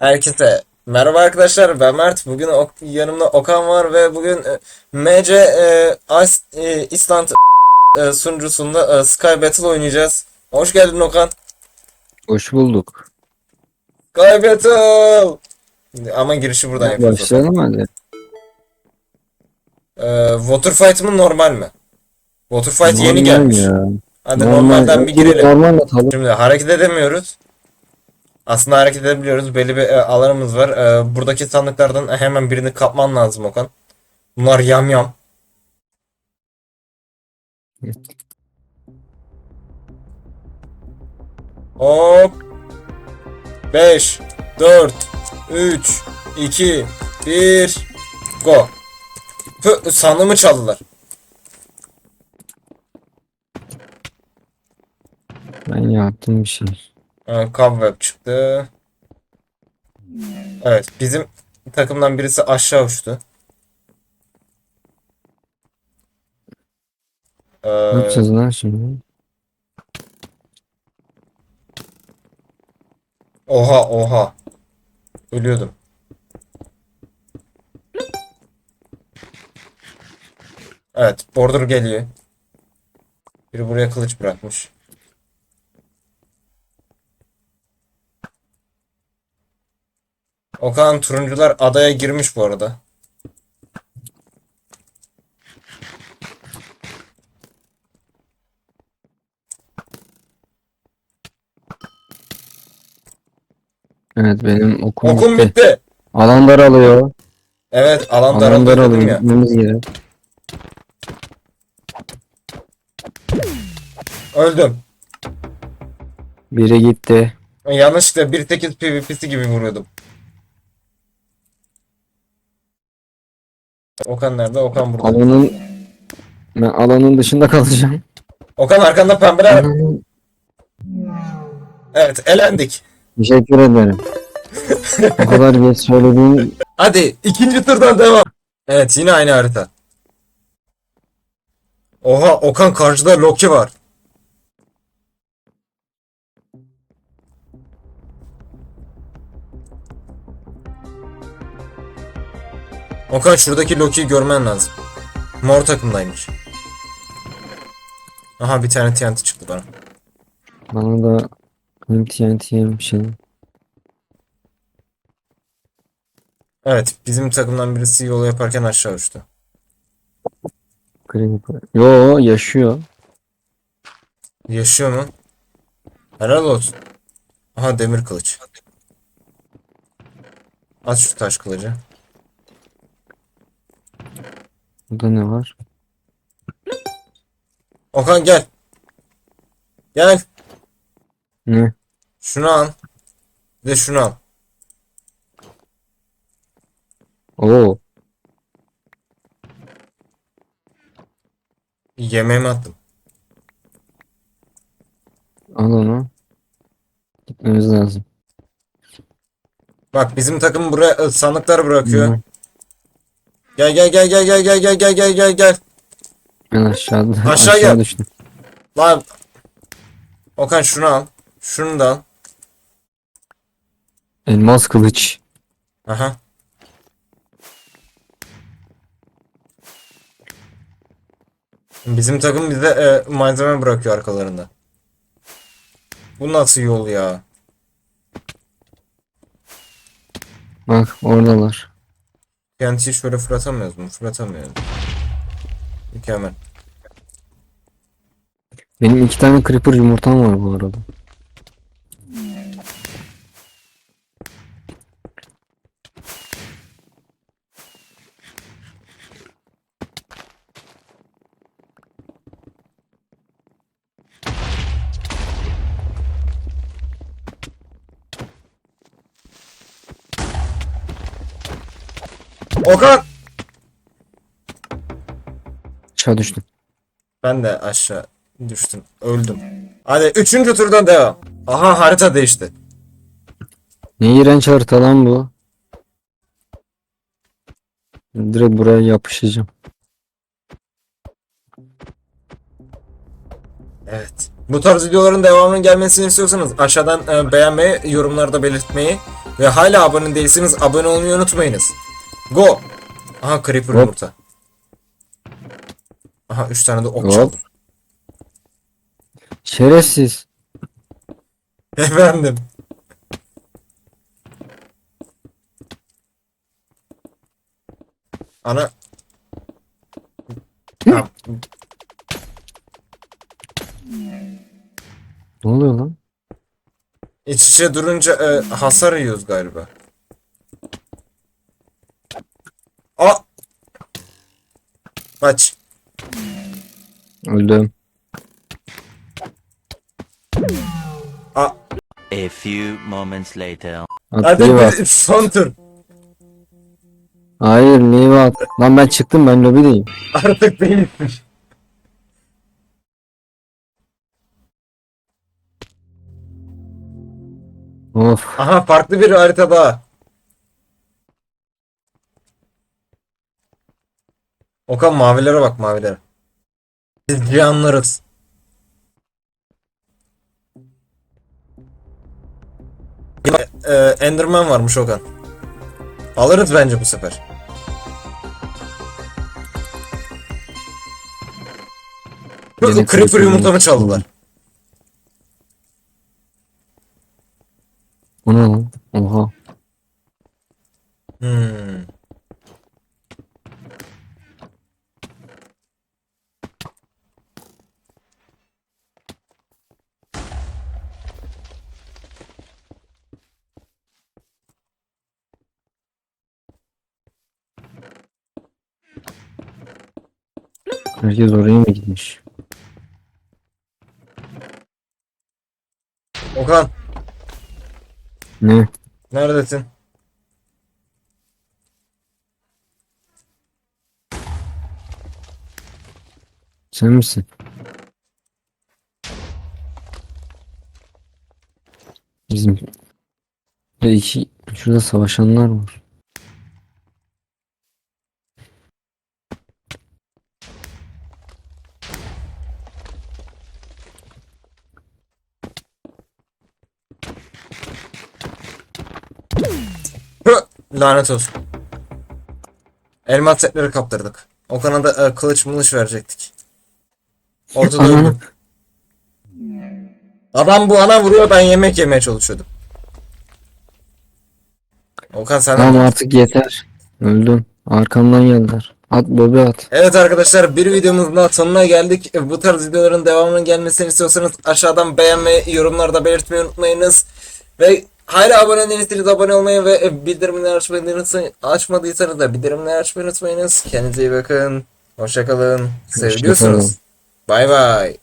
Herkese merhaba arkadaşlar ben Mert. Bugün Ok- yanımda Okan var ve bugün e, MC e, Ice, e, Island e, sunucusunda e, Sky Battle oynayacağız. Hoş geldin Okan. Hoş bulduk. Sky Battle! Ama girişi buradan yapıyoruz. Başlayalım hadi. E, Water Fight mı normal mi? Water Fight yeni Normal gelmiş. ya. Hadi Normal. normalden bir girelim. Normal atalım. Şimdi hareket edemiyoruz. Aslında hareket edebiliyoruz. Belli bir e, alanımız var. E, buradaki sandıklardan hemen birini kapman lazım Okan. Bunlar yam yam. Hop. 5 4 3 2 1 Go. Pı, sandığımı çaldılar. Ben yaptım bir şey. Ee, Cobweb çıktı. Evet, bizim takımdan birisi aşağı uçtu. Ee, Ne yapacağız lan şimdi? oha oha. Ölüyordum. Evet, border geliyor. Biri buraya kılıç bırakmış. Okan turuncular adaya girmiş bu arada. Evet benim okum, Okum bitti. bitti. Alan daralıyor. Evet, alan Alan daraldı dedim daralıyor. ya. Gitmemiz gerek. Öldüm. Biri gitti. Yanlışlıkla 1.8 PvP'si gibi vuruyordum. Okan nerede? Okan burada. Alanın ben alanın dışında kalacağım. Okan arkanda pembeler. Evet, elendik. Teşekkür ederim. o kadar geç söylediğin Hadi ikinci turdan devam. Evet, yine aynı harita. Oha, Okan karşıda Loki var. Okan şuradaki Loki'yi görmen lazım. Mor takımdaymış. Aha bir tane TNT çıktı bana. bana da hem TNT hem bir şey. Evet, bizim takımdan birisi yolu yaparken aşağı uçtu. Creeper. Yo yaşıyor. Yaşıyor mu? Helal olsun. Aha demir kılıç. At şu taş kılıcı. Burada ne var? Okan gel. Gel. Ne? Şunu al. Bir de şunu al. Oo. Yemeğimi attım. Al onu. Gitmemiz lazım. Bak bizim takım buraya sandıklar bırakıyor. Hı. Gel gel gel gel gel gel gel gel gel gel gel. Ben aşağıda Aşağı aşağı gel. düştüm. Lan. Okan şunu al. Şunu da al. Elmas kılıç. Aha. Bizim takım bize e, malzeme bırakıyor arkalarında. Bu nasıl yol ya? Bak oradalar. TNT'yi şöyle fırlatamıyoruz mu? Fırlatamıyoruz. Mükemmel. Benim iki tane creeper yumurtam var bu arada. Okan! Aşağı düştüm. Ben de aşağı düştüm. Öldüm. Hadi üçüncü turdan devam. Aha harita değişti. Ne iğrenç harita lan bu. Direkt buraya yapışacağım. Evet. Bu tarz videoların devamının gelmesini istiyorsanız aşağıdan e, beğenmeyi, yorumlarda belirtmeyi Ve hala abone değilseniz abone olmayı unutmayınız. Go. Aha creeper Hop. yumurta. Aha 3 tane de ok Hop. çaldım. Şerefsiz. Efendim. Ana. Ha, Ne oluyor lan? İç içe durunca e, hasar yiyoruz galiba. Kaç. Öldüm. Aa, A few moments later. hadi at. bir son tur. Hayır meyve at. Lan ben çıktım ben lobideyim. Artık değilsin. Of. Aha farklı bir harita daha. Okan mavilere bak mavilere. Biz canlarız. Yine, e, Enderman varmış Okan. Alırız bence bu sefer. Yine Creeper yumurtamı yumurta çaldılar. O ne lan? Oha. Herkes oraya mı gitmiş? Okan Ne? neredesin? Sen misin? Bizim Ya iki şurada savaşanlar var. Hı, lanet olsun. Elma setleri kaptırdık. Okan'a da e, kılıç mılıç verecektik. Ortada öldüm. Adam bu ana vuruyor ben yemek yemeye çalışıyordum. Okan sen Tamam artık yeter. Öldüm. Arkamdan geldiler. At lobi at. Evet arkadaşlar bir videomuzun daha sonuna geldik. Bu tarz videoların devamının gelmesini istiyorsanız aşağıdan beğenmeyi, yorumlarda belirtmeyi unutmayınız. Ve hala abone değilseniz abone olmayı ve bildirimleri açmayı açmadıysanız da bildirimleri açmayı unutmayınız. Kendinize iyi bakın. Hoşçakalın. Hoşça Seviliyorsunuz. kalın. Bay bay.